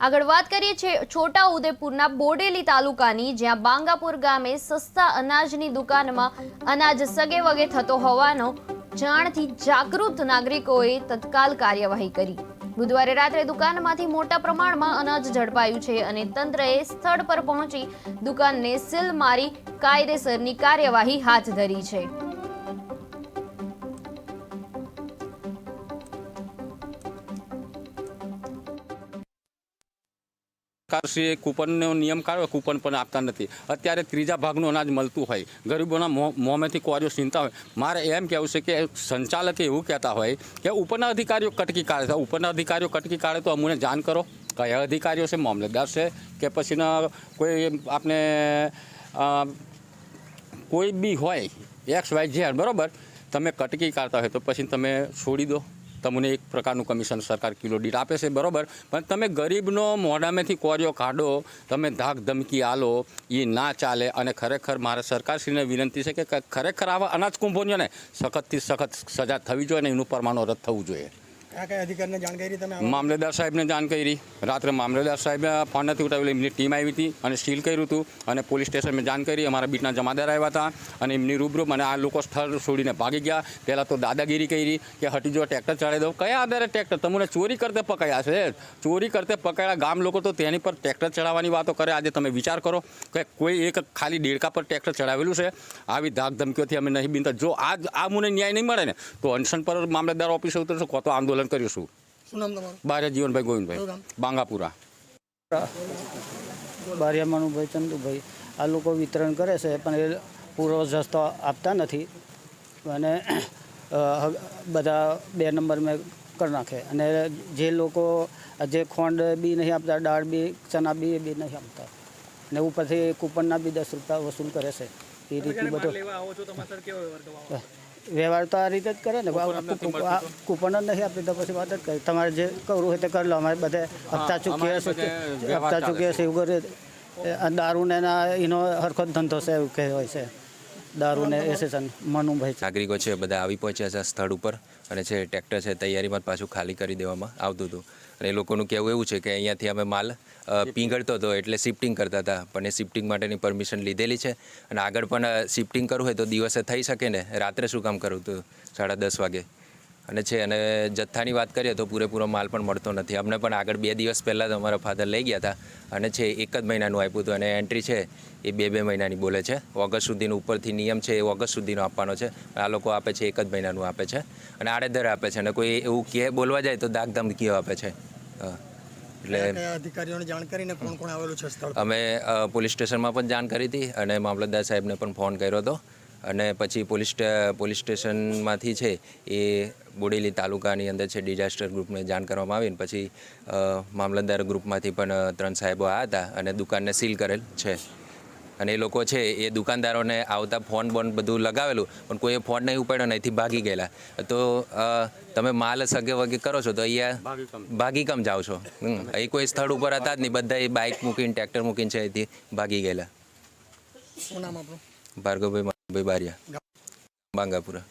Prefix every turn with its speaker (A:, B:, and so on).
A: આગળ વાત કરીએ છીએ છોટા ઉદેપુરના બોડેલી તાલુકાની, જ્યાં બાંગાપુર ગામે સસ્તા અનાજની દુકાનમાં અનાજ સગે વગે થતો હોવાનો જાણથી જાગૃત નાગરિકોએ તત્કાલ કાર્યવાહી કરી. બુધવારે રાત્રે દુકાનમાંથી મોટા પ્રમાણમાં અનાજ ઝડપાયું છે અને તંત્રએ સ્થળ પર પહોંચી દુકાનને સીલ મારી કાયદેસરની કાર્યવાહી હાથ ધરી છે.
B: સરકારશ્રીએ કૂપનનો નિયમ કાઢ્યો કૂપન પણ આપતા નથી. અત્યારે ત્રીજા ભાગનું અનાજ મળતું હોય. ગરીબોના મોંમાંથી કોરીઓ છીનતા હોય. મારે એમ કહેવું છે કે સંચાલકે એવું કહેતા હોય કે ઉપરના અધિકારીઓ કટકી કાઢે છે. ઉપરના અધિકારીઓ કટકી કાઢે તો અમને જાણ કરો. કયા અધિકારીઓ છે, મામલતદાર છે, કે પછીના કોઈ આપણે કોઈ બી હોય, એક્સ વાય ઝેડ, બરાબર? તમે કટકી કાઢતા હોય તો પછી તમે છોડી દો. તમને એક પ્રકારનું કમિશન સરકાર કિલો દીઠ આપે છે, બરાબર? પણ તમે ગરીબનો મોઢામાંથી કોરિયો કાઢો, તમે ધાક ધમકી આલો એ ના ચાલે અને ખરેખર મારે સરકારશ્રીને વિનંતી છે કે ખરેખર આવા અનાજ કુંભોનીઓને સખતથી સખત સજા થવી જોઈએ અને એનું પરમાણુ રદ થવું જોઈએ. મામલેદાર સાહેબને જાણ કરી. રાત્રે મામલેદાર સાહેબે ફોન નથી ઉઠાવેલી. એમની ટીમ આવી હતી અને સીલ કર્યું હતું અને પોલીસ સ્ટેશનમાં જાણ કરી. અમારા બીટના જમાદાર આવ્યા હતા અને એમની રૂબરૂ અને આ લોકો સ્થળ છોડીને ભાગી ગયા. પહેલાં તો દાદાગીરી કરી કે હટી જો ટ્રેક્ટર ચડાવી દો કયા આધારે ટ્રેક્ટર? તમને ચોરી કરતે પકડ્યા છે. ચોરી કરતે પકડ્યા. ગામ લોકો તો તેની પર ટ્રેક્ટર ચડાવવાની વાતો કરે. આજે તમે વિચાર કરો કે કોઈ એક ખાલી દેડકા પર ટ્રેક્ટર ચડાવેલું છે. આવી ધાક ધમકીઓથી અમે નહીં બિનતા. જો આ આ મને ન્યાય નહીં મળે ને, તો અનશન પર મામલતદાર ઓફિસે ઉતરશો. કો તો આંદોલન કરીશું
C: શું? નામ તમારું?
B: બારે જીવનભાઈ ગોવિંદભાઈ? બાંગાપુરા.
D: બારિયામાનુભાઈ ચંદુભાઈ. આ લોકો વિતરણ કરે છે પણ એ પૂરો જસ્તો આપતા નથી. અને બધા બે નંબર મેં કરી નાખે. અને જે લોકો જે ખોંડ બી નહીં આપતા દાળ બી ચના બી એ બી નહીં આપતા. ને ઉપરથી કૂપનના બી દસ રૂપિયા વસૂલ કરે છે. એ રીતનું બધું વ્યવહાર તો આ રીતે જ કરે ને. કૂપન જ નહીં આપી તો પછી વાત જ કરી. તમારે જે કરવું હોય તે કરી લો. અમારે બધે હપ્તા ચૂકીએ હપ્તા
B: ચૂકી
D: ચૂકીએ છે. એવું કરે આ દારૂ ને એના એનો હરખો ધંધો છે એવું કહેવાય છે. દારૂ ને એસેસન, મનુભાઈ.
E: નાગરિકો છે બધા આવી પહોંચ્યા છે સ્થળ ઉપર અને છે ટ્રેક્ટર છે તૈયારીમાં પાછું ખાલી કરી દેવામાં આવતું હતું. અને એ લોકોનું કહેવું એવું છે કે અહીંયાથી અમે માલ પીંગળતો હતો એટલે શિફ્ટિંગ કરતા હતા. પણ એ શિફ્ટિંગ માટેની પરમિશન લીધેલી છે અને આગળ પણ શિફ્ટિંગ કરવું હોય તો દિવસે થઈ શકે ને. રાત્રે શું કામ કરવું હતું સાડા દસ વાગે. અને છે અને જથ્થાની વાત કરીએ તો પૂરેપૂરો માલ પણ મળતો નથી. અમને પણ આગળ બે દિવસ પહેલાં તો અમારા ફાધર લઈ ગયા હતા અને છે એક જ મહિનાનું આપ્યું હતું અને એન્ટ્રી છે એ બે બે મહિનાની બોલે છે. ઓગસ્ટ સુધીનો ઉપરથી નિયમ છે એ ઓગસ્ટ સુધીનો આપવાનો છે. આ લોકો આપે છે એક જ મહિનાનું આપે છે અને આડેધર આપે છે અને કોઈ એવું કહે બોલવા જાય તો દાગ ધમકીઓ આપે છે. એટલે
C: કયા કયા અધિકારીઓને જાણ કરીને કોણ કોણ આવેલું છે
E: અમે પોલીસ સ્ટેશનમાં પણ જાણ કરી હતી અને મામલતદાર સાહેબને પણ ફોન કર્યો હતો. અને પછી પોલીસ પોલીસ સ્ટેશનમાંથી છે એ બોડેલી તાલુકાની અંદર છે ડિઝાસ્ટર ગ્રુપને જાણ કરવામાં આવી અને પછી મામલતદાર ગ્રુપમાંથી પણ ત્રણ સાહેબો આવ્યા હતા અને દુકાનને સીલ કરેલ છે. અને એ લોકો છે એ દુકાનદારોને આવતા ફોન બોન બધું લગાવેલું પણ કોઈએ ફોન નહીં ઉપાડ્યો ને અહીંથી ભાગી ગયેલા. તો તમે માલ સગે વગે કરો છો તો અહીંયા ભાગી કમ જાઓ છો. અહીં કોઈ સ્થળ ઉપર હતા જ નહીં. બધા એ બાઇક મૂકીને ટ્રેક્ટર મૂકીને છે અહીંથી ભાગી ગયેલા.
C: શું નામ આપણું?
E: ભાર્ગવભાઈ માધવભાઈ બારિયા બાંગાપુરા